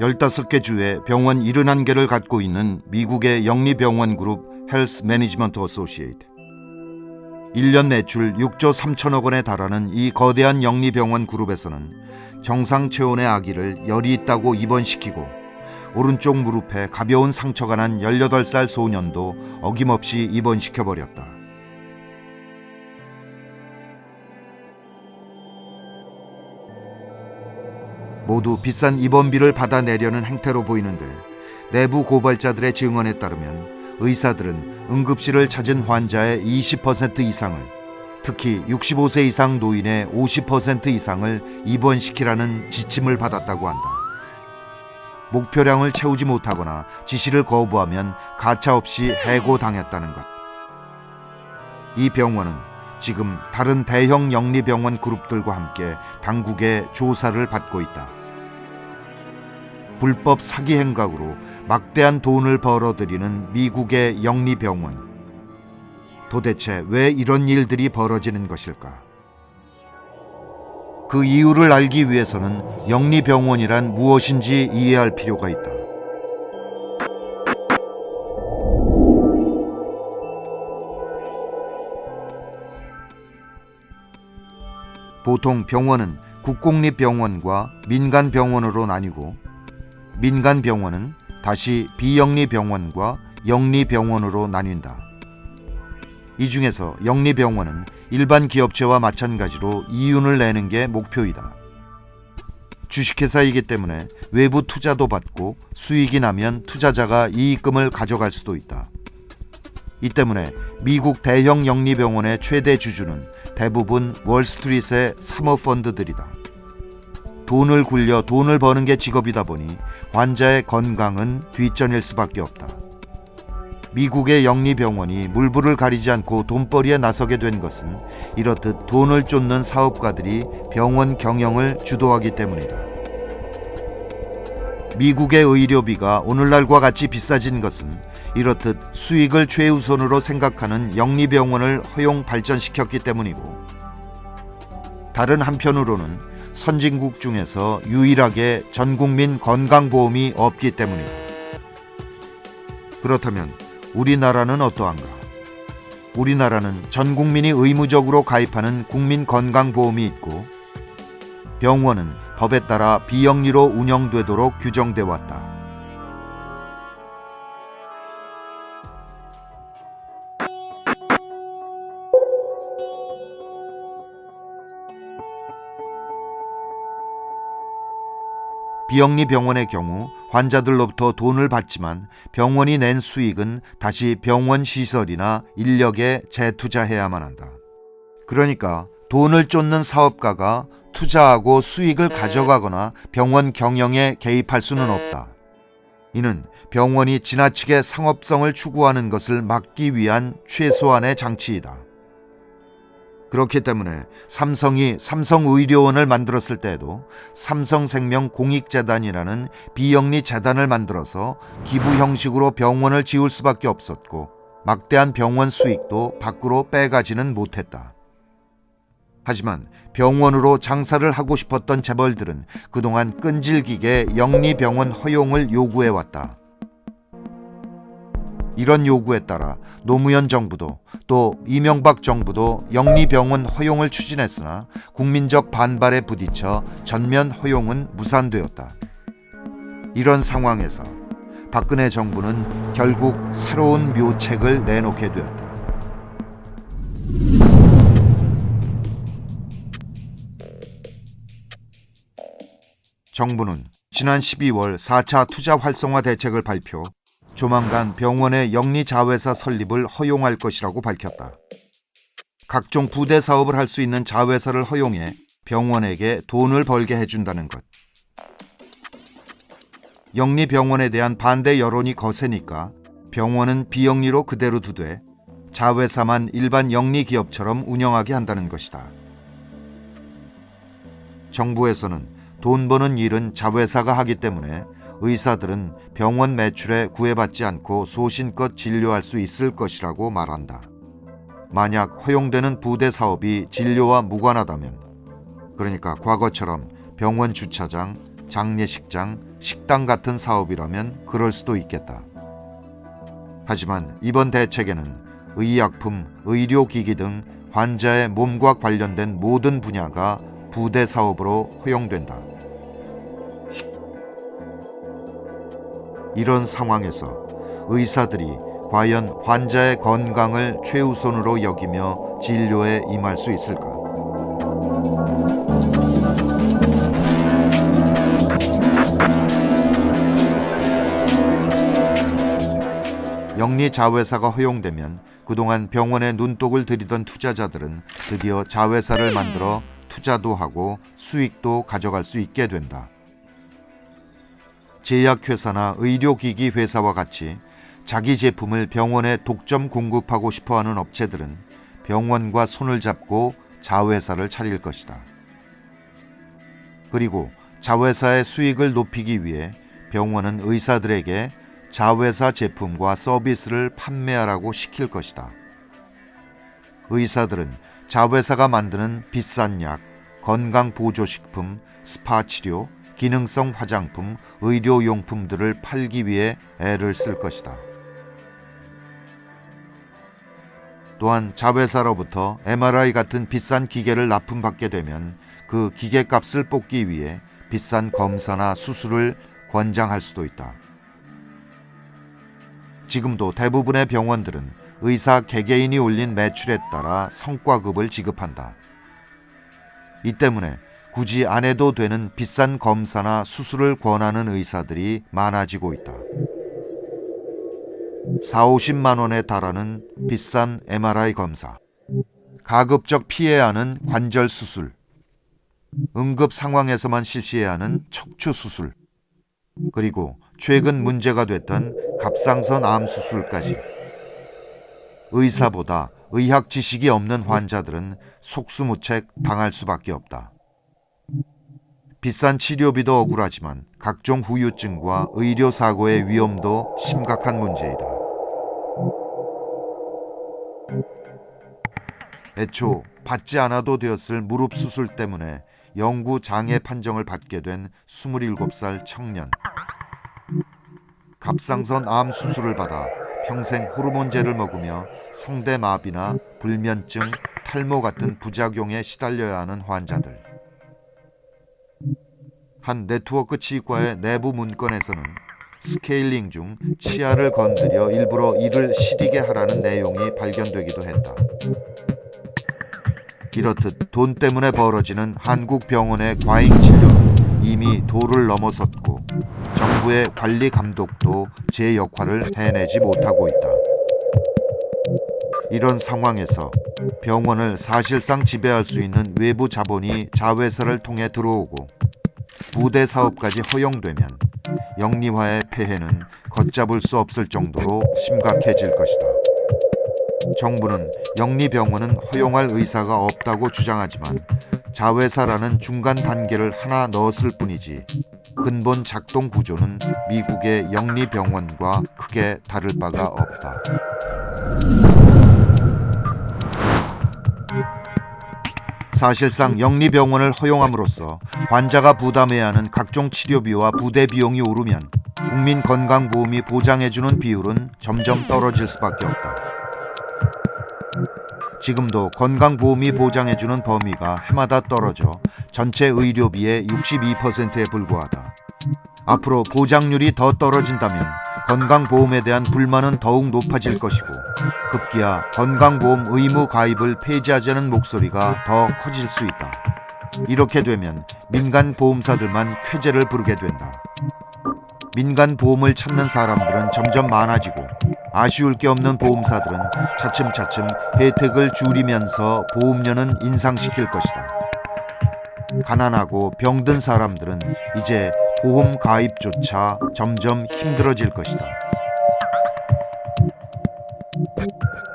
15개 주에 병원 71개를 갖고 있는 미국의 영리병원 그룹 헬스 매니지먼트 어소시에이트. 1년 매출 6조 3천억 원에 달하는 이 거대한 영리병원 그룹에서는 정상 체온의 아기를 열이 있다고 입원시키고 오른쪽 무릎에 가벼운 상처가 난 18살 소년도 어김없이 입원시켜 버렸다. 모두 비싼 입원비를 받아내려는 행태로 보이는데 내부 고발자들의 증언에 따르면 의사들은 응급실을 찾은 환자의 20% 이상을 특히 65세 이상 노인의 50% 이상을 입원시키라는 지침을 받았다고 한다. 목표량을 채우지 못하거나 지시를 거부하면 가차없이 해고당했다는 것. 이 병원은 지금 다른 대형 영리병원 그룹들과 함께 당국의 조사를 받고 있다. 불법 사기 행각으로 막대한 돈을 벌어들이는 미국의 영리병원. 도대체 왜 이런 일들이 벌어지는 것일까? 그 이유를 알기 위해서는 영리병원이란 무엇인지 이해할 필요가 있다. 보통 병원은 국공립병원과 민간병원으로 나뉘고 민간병원은 다시 비영리병원과 영리병원으로 나뉜다. 이 중에서 영리병원은 일반 기업체와 마찬가지로 이윤을 내는 게 목표이다. 주식회사이기 때문에 외부 투자도 받고 수익이 나면 투자자가 이익금을 가져갈 수도 있다. 이 때문에 미국 대형 영리병원의 최대 주주는 대부분 월스트리트의 사모펀드들이다. 돈을 굴려 돈을 버는 게 직업이다 보니 환자의 건강은 뒷전일 수밖에 없다. 미국의 영리병원이 물불을 가리지 않고 돈벌이에 나서게 된 것은 이렇듯 돈을 쫓는 사업가들이 병원 경영을 주도하기 때문이다. 미국의 의료비가 오늘날과 같이 비싸진 것은 이렇듯 수익을 최우선으로 생각하는 영리병원을 허용 발전시켰기 때문이고 다른 한편으로는 선진국 중에서 유일하게 전국민 건강보험이 없기 때문이다. 그렇다면 우리나라는 어떠한가? 우리나라는 전 국민이 의무적으로 가입하는 국민건강보험이 있고 병원은 법에 따라 비영리로 운영되도록 규정돼 왔다. 비영리 병원의 경우 환자들로부터 돈을 받지만 병원이 낸 수익은 다시 병원 시설이나 인력에 재투자해야만 한다. 그러니까 돈을 쫓는 사업가가 투자하고 수익을 가져가거나 병원 경영에 개입할 수는 없다. 이는 병원이 지나치게 상업성을 추구하는 것을 막기 위한 최소한의 장치이다. 그렇기 때문에 삼성이 삼성의료원을 만들었을 때에도 삼성생명 공익재단이라는 비영리 재단을 만들어서 기부 형식으로 병원을 지을 수밖에 없었고 막대한 병원 수익도 밖으로 빼가지는 못했다. 하지만 병원으로 장사를 하고 싶었던 재벌들은 그동안 끈질기게 영리병원 허용을 요구해왔다. 이런 요구에 따라 노무현 정부도 또 이명박 정부도 영리병원 허용을 추진했으나 국민적 반발에 부딪혀 전면 허용은 무산되었다. 이런 상황에서 박근혜 정부는 결국 새로운 묘책을 내놓게 되었다. 정부는 지난 12월 4차 투자 활성화 대책을 발표, 조만간 병원의 영리 자회사 설립을 허용할 것이라고 밝혔다. 각종 부대 사업을 할 수 있는 자회사를 허용해 병원에게 돈을 벌게 해준다는 것. 영리 병원에 대한 반대 여론이 거세니까 병원은 비영리로 그대로 두되 자회사만 일반 영리 기업처럼 운영하게 한다는 것이다. 정부에서는 돈 버는 일은 자회사가 하기 때문에 의사들은 병원 매출에 구애받지 않고 소신껏 진료할 수 있을 것이라고 말한다. 만약 허용되는 부대 사업이 진료와 무관하다면, 그러니까 과거처럼 병원 주차장, 장례식장, 식당 같은 사업이라면 그럴 수도 있겠다. 하지만 이번 대책에는 의약품, 의료기기 등 환자의 몸과 관련된 모든 분야가 부대 사업으로 허용된다. 이런 상황에서 의사들이 과연 환자의 건강을 최우선으로 여기며 진료에 임할 수 있을까? 영리 자회사가 허용되면 그동안 병원에 눈독을 들이던 투자자들은 드디어 자회사를 만들어 투자도 하고 수익도 가져갈 수 있게 된다. 제약회사나 의료기기 회사와 같이 자기 제품을 병원에 독점 공급하고 싶어 하는 업체들은 병원과 손을 잡고 자회사를 차릴 것이다. 그리고 자회사의 수익을 높이기 위해 병원은 의사들에게 자회사 제품과 서비스를 판매하라고 시킬 것이다. 의사들은 자회사가 만드는 비싼 약, 건강 보조식품, 스파 치료, 기능성 화장품, 의료용품들을 팔기 위해 애를 쓸 것이다. 또한 자회사로부터 MRI 같은 비싼 기계를 납품받게 되면 그 기계 값을 뽑기 위해 비싼 검사나 수술을 권장할 수도 있다. 지금도 대부분의 병원들은 의사 개개인이 올린 매출에 따라 성과급을 지급한다. 이 때문에 굳이 안 해도 되는 비싼 검사나 수술을 권하는 의사들이 많아지고 있다. 4, 50만 원에 달하는 비싼 MRI 검사, 가급적 피해야 하는 관절 수술, 응급 상황에서만 실시해야 하는 척추 수술, 그리고 최근 문제가 됐던 갑상선 암 수술까지 의사보다 의학 지식이 없는 환자들은 속수무책 당할 수밖에 없다. 비싼 치료비도 억울하지만 각종 후유증과 의료 사고의 위험도 심각한 문제이다. 애초 받지 않아도 되었을 무릎 수술 때문에 영구 장애 판정을 받게 된 27살 청년. 갑상선 암 수술을 받아 평생 호르몬제를 먹으며 성대마비나 불면증, 탈모 같은 부작용에 시달려야 하는 환자들. 한 네트워크 치과의 내부 문건에서는 스케일링 중 치아를 건드려 일부러 이를 시리게 하라는 내용이 발견되기도 했다. 이렇듯 돈 때문에 벌어지는 한국 병원의 과잉 진료는 이미 도를 넘어섰고 정부의 관리 감독도 제 역할을 해내지 못하고 있다. 이런 상황에서 병원을 사실상 지배할 수 있는 외부 자본이 자회사를 통해 들어오고 부대 사업까지 허용되면 영리화의 폐해는 걷잡을 수 없을 정도로 심각해질 것이다. 정부는 영리병원은 허용할 의사가 없다고 주장하지만 자회사라는 중간 단계를 하나 넣었을 뿐이지 근본 작동 구조는 미국의 영리병원과 크게 다를 바가 없다. 사실상 영리병원을 허용함으로써 환자가 부담해야 하는 각종 치료비와 부대 비용이 오르면 국민 건강보험이 보장해주는 비율은 점점 떨어질 수밖에 없다. 지금도 건강보험이 보장해주는 범위가 해마다 떨어져 전체 의료비의 62%에 불과하다. 앞으로 보장률이 더 떨어진다면 건강보험에 대한 불만은 더욱 높아질 것이고 급기야 건강보험 의무 가입을 폐지하자는 목소리가 더 커질 수 있다. 이렇게 되면 민간 보험사들만 쾌재를 부르게 된다. 민간 보험을 찾는 사람들은 점점 많아지고 아쉬울 게 없는 보험사들은 차츰차츰 혜택을 줄이면서 보험료는 인상시킬 것이다. 가난하고 병든 사람들은 이제 보험 가입조차 점점 힘들어질 것이다.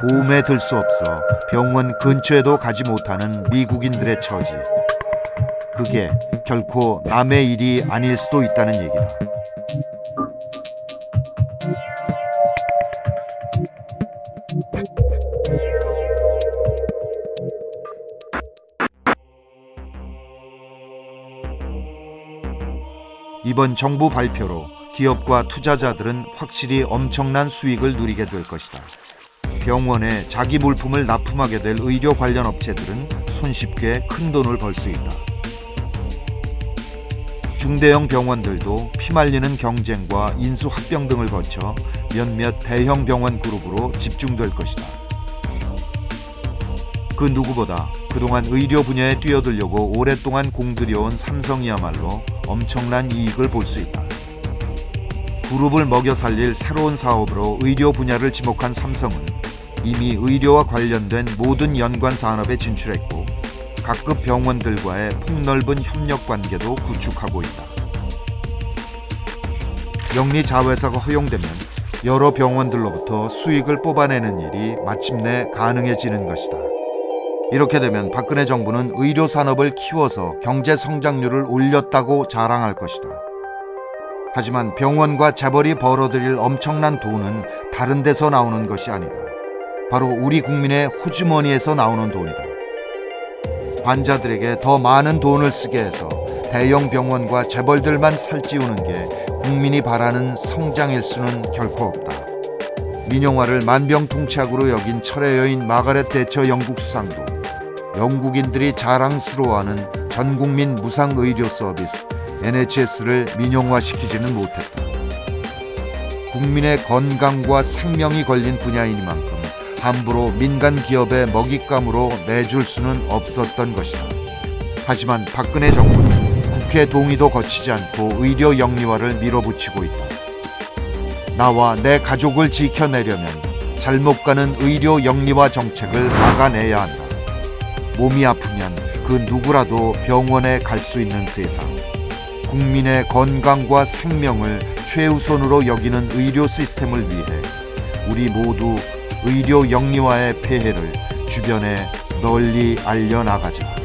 보험에 들 수 없어 병원 근처에도 가지 못하는 미국인들의 처지. 그게 결코 남의 일이 아닐 수도 있다는 얘기다. 이번 정부 발표로 기업과 투자자들은 확실히 엄청난 수익을 누리게 될 것이다. 병원에 자기 물품을 납품하게 될 의료 관련 업체들은 손쉽게 큰 돈을 벌 수 있다. 중대형 병원들도 피말리는 경쟁과 인수 합병 등을 거쳐 몇몇 대형 병원 그룹으로 집중될 것이다. 그 누구보다 그동안 의료 분야에 뛰어들려고 오랫동안 공들여온 삼성이야말로 엄청난 이익을 볼 수 있다. 그룹을 먹여 살릴 새로운 사업으로 의료 분야를 지목한 삼성은 이미 의료와 관련된 모든 연관 산업에 진출했고 각급 병원들과의 폭넓은 협력 관계도 구축하고 있다. 영리 자회사가 허용되면 여러 병원들로부터 수익을 뽑아내는 일이 마침내 가능해지는 것이다. 이렇게 되면 박근혜 정부는 의료 산업을 키워서 경제 성장률을 올렸다고 자랑할 것이다. 하지만 병원과 재벌이 벌어들일 엄청난 돈은 다른 데서 나오는 것이 아니다. 바로 우리 국민의 호주머니에서 나오는 돈이다. 환자들에게 더 많은 돈을 쓰게 해서 대형 병원과 재벌들만 살찌우는 게 국민이 바라는 성장일 수는 결코 없다. 민영화를 만병통치약으로 여긴 철의 여인 마가렛 대처 영국 수상도 영국인들이 자랑스러워하는 전국민 무상 의료 서비스 NHS를 민영화시키지는 못했다. 국민의 건강과 생명이 걸린 분야이니만큼 함부로 민간 기업의 먹잇감으로 내줄 수는 없었던 것이다. 하지만 박근혜 정부는 국회 동의도 거치지 않고 의료 영리화를 밀어붙이고 있다. 나와 내 가족을 지켜내려면 잘못 가는 의료 영리화 정책을 막아내야 한다. 몸이 아프면 그 누구라도 병원에 갈 수 있는 세상. 국민의 건강과 생명을 최우선으로 여기는 의료 시스템을 위해 우리 모두 의료 영리화의 폐해를 주변에 널리 알려나가자.